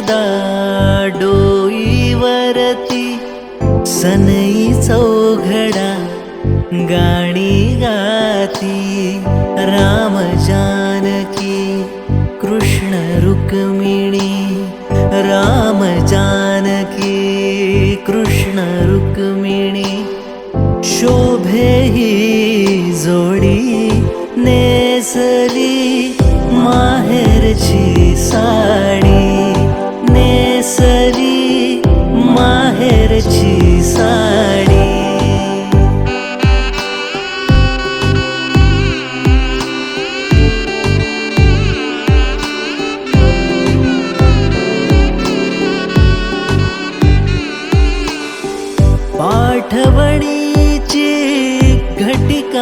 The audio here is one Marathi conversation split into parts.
अक्षदा डोईवरती सनई चौघडा गाणी गाती. राम जानकी कृष्ण रुक्मिणी. राम जानकी कृष्ण रुक्मिणी. शोभे ही जोडी नेसली माहेरची सारी. सरी माहेरची साडी. पाठवणीची घटिकाली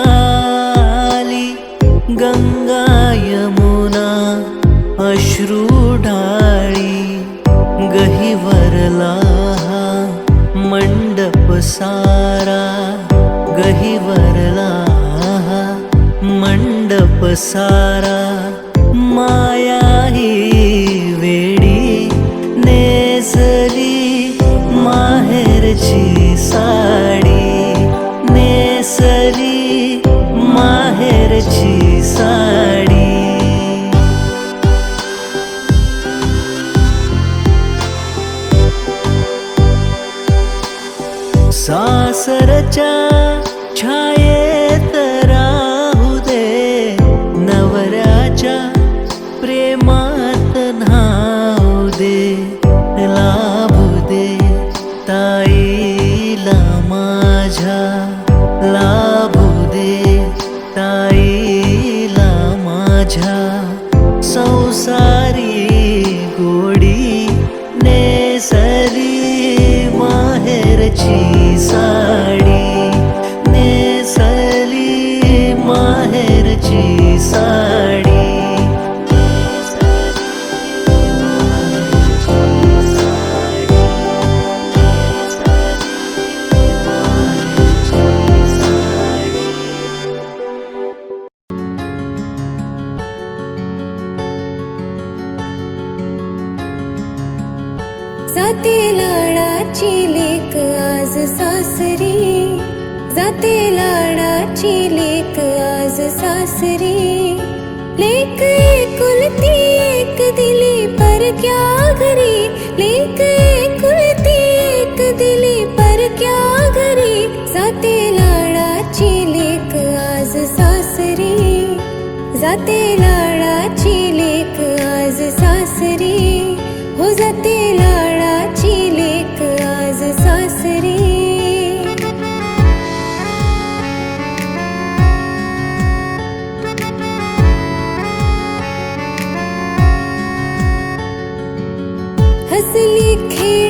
गंगा यमुना अश्रू ढाळी. गीवर मण्डप सारा गीवर मण्डप सारा मा सासरच्या छायेत राहू दे. नवऱ्याच्या प्रेमात न्हाऊ दे. लाभू दे ताईला माझ्या. लाभ जाते लाडाची लेक आज सासरी. जाते लाडाची लेक आज सासरी. लेक एकुलती एक दिली पर क्या घरी. लेक एकुलती एक दिली पर क्या घरी. जाते लाडाची लेक आज सासरी. जाते हसली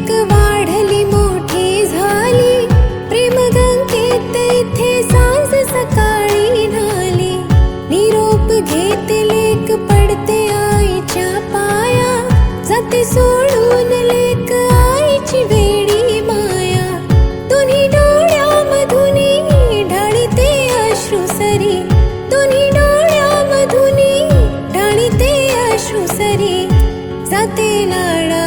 एक वाढली मोठी झाली. प्रेम गंगेत साज सकाळी नाली निरोप घेत लेक पडते पाया. जाते सोडून लेक आईची वेडी माया. दोन्ही डोळ्यामधून ढाळते अश्रू सरी. दोन्ही डोळ्यामधून ढाळते अश्रू सरी. जाते लाडा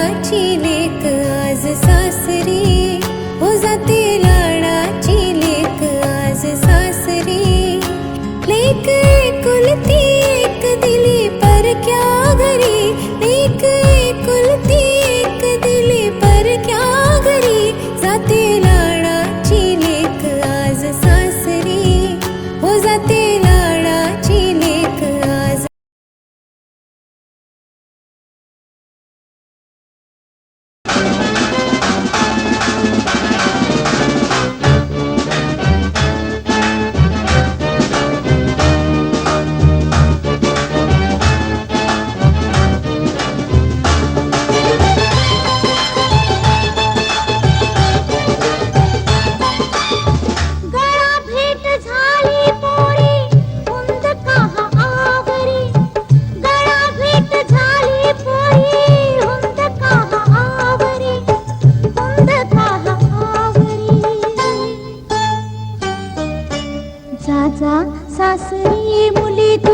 सासरी मुली तू